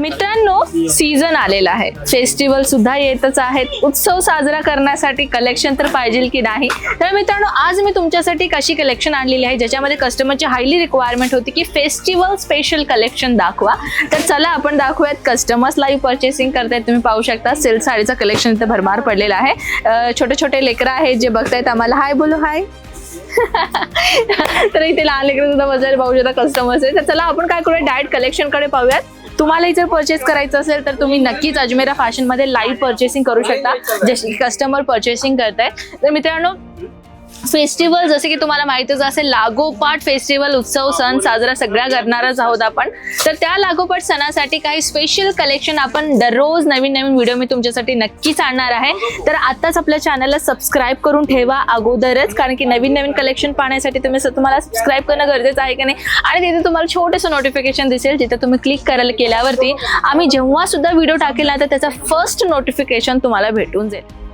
मित्रांनो सीझन आलेला आहे. फेस्टिवल सुद्धा येतच आहेत. उत्सव साजरा करण्यासाठी कलेक्शन तर पाहिजे की नाही? तर मित्रांनो आज मी तुमच्यासाठी कशी कलेक्शन आणलेली आहे ज्याच्यामध्ये कस्टमरची हायली रिक्वायरमेंट होती की फेस्टिवल स्पेशल कलेक्शन दाखवा. तर चला आपण दाखवूयात कस्टमर्स लाईव्ह परचेसिंग करतायत. तुम्ही पाहू शकता सिल्क साडीचं कलेक्शन इथं भरमार पडलेलं आहे. छोटे छोटे लेकरं आहेत जे बघतायत आम्हाला. हाय बोलू हाय तर इथे लहान लेकरं सुद्धा बसायला पाहू शकता कस्टमर्स आहे तर चला आपण काय करूया डायरेक्ट कलेक्शनकडे पाहूयात. तुम्हालाही जर परचेस करायचं असेल तर तुम्ही नक्कीच अजमेरा फॅशनमध्ये लाईव्ह परचेसिंग करू शकता जशी कस्टमर परचेसिंग करताय. तर मित्रांनो फेस्टिवल जसे की तुम्हाला माहितीच असेल लागोपाठ फेस्टिवल उत्सव सण साजरा सगळ्या करणारच आहोत आपण. तर त्या लागोपाठ सणासाठी काही स्पेशल कलेक्शन आपण दररोज नवीन नवीन व्हिडिओ मी तुमच्यासाठी नक्कीच आणणार आहे. तर आताच आपल्या चॅनलला सबस्क्राईब करून ठेवा अगोदरच कारण की नवीन नवीन कलेक्शन पाहण्यासाठी तुम्ही तुम्हाला सबस्क्राईब करणं गरजेचं आहे की नाही? आणि तिथे तुम्हाला छोटंसं नोटिफिकेशन दिसेल जिथे तुम्ही क्लिक करायला केल्यावरती आम्ही जेव्हा सुद्धा व्हिडिओ टाकेल ना तर त्याचा फर्स्ट नोटिफिकेशन तुम्हाला भेटून जाईल.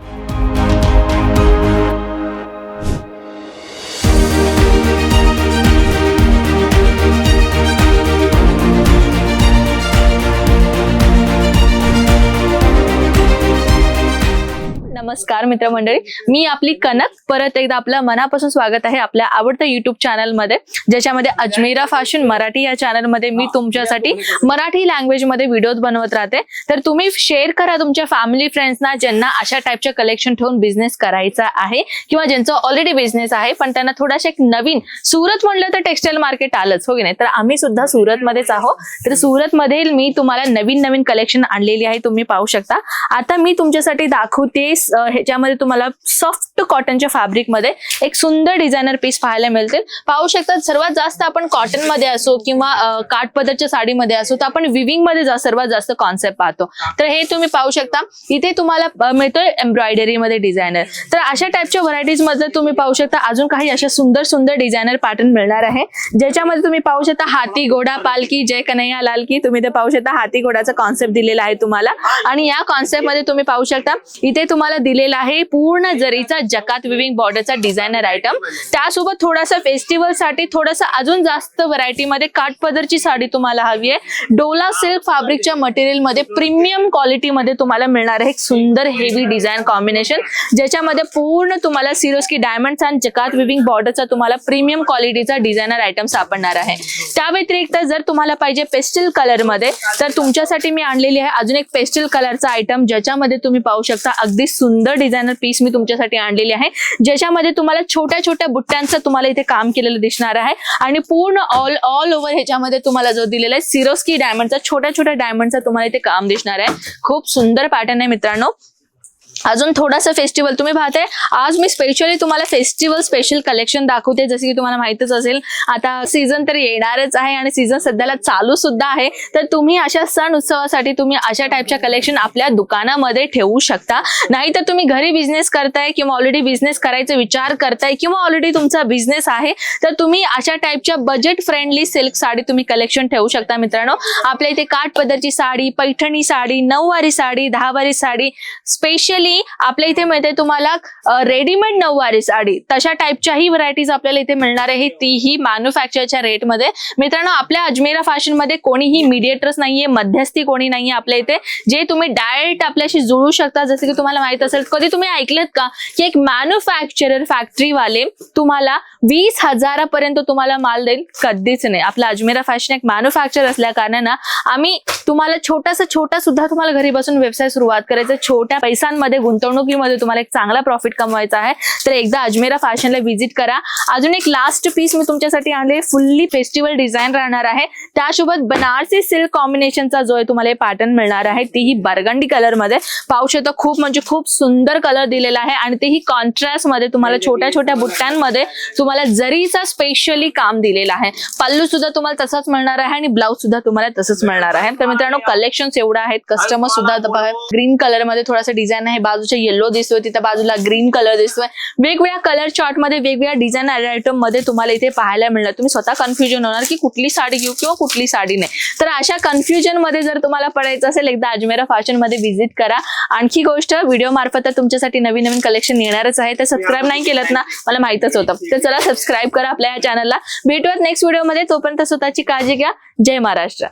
नमस्कार मित्रमंडळी. मी आपली कनक. परत एकदा आपलं मनापासून स्वागत आहे आपल्या आवडत्या युट्यूब चॅनलमध्ये ज्याच्यामध्ये अजमेरा फॅशन मराठी या चॅनलमध्ये मी तुमच्यासाठी मराठी लँग्वेजमध्ये व्हिडिओज बनवत राहते. तर तुम्ही शेअर करा तुमच्या फॅमिली फ्रेंड्सना ज्यांना अशा टाईपचे कलेक्शन ठेवून बिझनेस करायचा आहे किंवा ज्यांचं ऑलरेडी बिझनेस आहे पण त्यांना थोडासा एक नवीन सुरत म्हणलं तर टेक्सटाईल मार्केट आलंच हो की नाही? तर आम्ही सुद्धा सुरतमध्येच आहोत. तर सुरतमध्ये मी तुम्हाला नवीन नवीन कलेक्शन आणलेली आहे तुम्ही पाहू शकता. आता मी तुमच्यासाठी दाखवते ह्याच्यामध्ये तुम्हाला सॉफ्ट कॉटनच्या फॅब्रिकमध्ये एक सुंदर डिझायनर पीस पाहायला मिळतील. पाहू शकता सर्वात जास्त आपण कॉटनमध्ये असो किंवा अं, काठ पदरच्या साडीमध्ये असो तर आपण विविंगमध्ये जा- सर्वात जास्त कॉन्सेप्ट पाहतो. तर हे तुम्ही पाहू शकता. इथे तुम्हाला मिळतोय एम्ब्रॉयडरी मध्ये डिझायनर तर अशा टाईपच्या व्हरायटीजमध्ये तुम्ही पाहू शकता अजून काही अशा सुंदर सुंदर डिझायनर पॅटर्न मिळणार आहे. ज्याच्यामध्ये तुम्ही पाहू शकता हाती घोडा पालकी जय कन्हैया लाल की तुम्ही ते पाहू शकता हाती घोडाचा कॉन्सेप्ट दिलेला आहे तुम्हाला. आणि या कॉन्सेप्टमध्ये तुम्ही पाहू शकता इथे तुम्हाला दिलेला आहे. पूर्ण जरीचा जकात विविंग बॉर्डरचा डिझायनर आयटम त्यासोबत थोडासा फेस्टिवलसाठी थोडंसं अजून जास्त व्हरायटी मध्ये काठपदरची साडी तुम्हाला हवी आहे. डोला सिल्क फॅब्रिकच्या मटेरियलमध्ये प्रीमियम क्वालिटी मध्ये तुम्हाला मिळणार आहे एक सुंदर हेवी डिझाईन कॉम्बिनेशन ज्याच्यामध्ये पूर्ण तुम्हाला सिरोस्की डायमंड आणि जकात विविंग बॉर्डरचा तुम्हाला प्रीमियम क्वालिटीचा डिझायनर आयटम सापडणार आहे. त्या व्यतिरिक्त जर तुम्हाला पाहिजे पेस्टल कलरमध्ये तर तुमच्यासाठी मी आणलेली आहे अजून एक पेस्टल कलरचा आयटम ज्याच्यामध्ये तुम्ही पाहू शकता अगदी सुंदर डिझायनर पीस मी तुमच्यासाठी आणलेली आहे. ज्याच्यामध्ये तुम्हाला छोट्या छोट्या बुट्ट्यांचं तुम्हाला इथे काम केलेलं दिसणार आहे. आणि पूर्ण ऑल ऑल ओव्हर ह्याच्यामध्ये तुम्हाला जो दिलेला आहे सिरोस्की डायमंडचा छोट्या छोट्या डायमंडचा तुम्हाला इथे काम दिसणार आहे. खूप सुंदर पॅटर्न आहे मित्रांनो. अजून थोडासा फेस्टिवल तुम्ही पाहताय. आज मी स्पेशली तुम्हाला फेस्टिवल स्पेशल कलेक्शन दाखवते जसे की तुम्हाला माहितच असेल. आता सीझन तर येणारच आहे आणि सीझन सध्याला चालू सुद्धा आहे. तर तुम्ही अशा सण उत्सवासाठी तुम्ही अशा टाईपच्या कलेक्शन आपल्या दुकानामध्ये ठेवू शकता. नाही तर तुम्ही घरी बिझनेस करताय किंवा ऑलरेडी बिझनेस करायचा विचार करताय किंवा ऑलरेडी तुमचा बिझनेस आहे तर तुम्ही अशा टाईपच्या बजेट फ्रेंडली सिल्क साडी तुम्ही कलेक्शन ठेवू शकता मित्रांनो. आपल्या इथे काठ पदरची साडी पैठणी साडी नऊवारी साडी दहावारी साडी स्पेशली आपल्या इथे मिळते तुम्हाला रेडीमेड नऊवारी साडी तशा टाईपच्याही व्हरायटीज आपल्याला इथे मिळणार आहे. तीही मॅन्युफॅक्चरच्या रेटमध्ये मित्रांनो आपल्या अजमेरा फॅशनमध्ये कोणीही मिडिएटर्स नाहीये मध्यस्थी कोणी नाहीये आपल्या इथे. जे तुम्ही डायरेक्ट आपल्याशी जुळू शकता जसं की तुम्हाला माहीत असेल कधी तुम्ही ऐकलेत का की एक मॅन्युफॅक्चरर फॅक्टरीवाले तुम्हाला वीस हजारापर्यंत तुम्हाला माल देईल? कधीच नाही. आपला अजमेरा फॅशन एक मॅन्युफॅक्चर असल्या कारणानं आम्ही तुम्हाला छोटासा छोटा सुद्धा तुम्हाला घरी बसून व्यवसाय सुरुवात करायचा. छोट्या पैशांमध्ये गुंतवणुकीमध्ये तुम्हाला एक चांगला प्रॉफिट कमवायचा आहे. तर एकदा अजमेरा फॅशनला व्हिजिट करा. अजून एक लास्ट पीस मी तुमच्यासाठी आणले. फुल्ली फेस्टिवल डिझाईन राहणार आहे. त्यासोबत बनारसी सिल्क कॉम्बिनेशनचा जो आहे तुम्हाला पॅटर्न मिळणार आहे. तीही बर्गंडी कलरमध्ये. पाहू शकता खूप म्हणजे खूप सुंदर कलर दिलेला आहे आणि तेही कॉन्ट्रास्टमध्ये तुम्हाला छोट्या छोट्या बुट्ट्यांमध्ये तुम्हाला जरीचा स्पेशली काम दिलेला आहे. पल्लू सुद्धा तुम्हाला तसाच मिळणार आहे आणि ब्लाऊज सुद्धा तुम्हाला तसंच मिळणार आहे. तर मित्रांनो कलेक्शन एवढं आहेत. कस्टमर सुद्धा ग्रीन कलरमध्ये थोडासा डिझाईन आहे. बाजूच्या येलो दिसतोय तिथं बाजूला ग्रीन कलर दिसतोय. वेगवेगळ्या कलर चार्टमध्ये वेगवेगळ्या डिझाईन आयटममध्ये तुम्हाला इथे पाहायला मिळणार. तुम्ही स्वतः कन्फ्युजन होणार की कुठली साडी घेऊ किंवा कुठली साडी नाही. तर अशा कन्फ्युजनमध्ये जर तुम्हाला पडायचं असेल एकदा अजमेरा फॅशनमध्ये व्हिजिट करा. आणखी गोष्ट व्हिडिओ मार्फत तुमच्यासाठी नवीन नवीन कलेक्शन येणारच आहे. तर सबस्क्राईब नाही केलं ना मला माहितच होतं. तर चला सबस्क्राईब करा आपल्या या चॅनलला भेटूयात नेक्स्ट व्हिडिओमध्ये तोपर्यंत स्वतःची काळजी घ्या. जय महाराष्ट्र.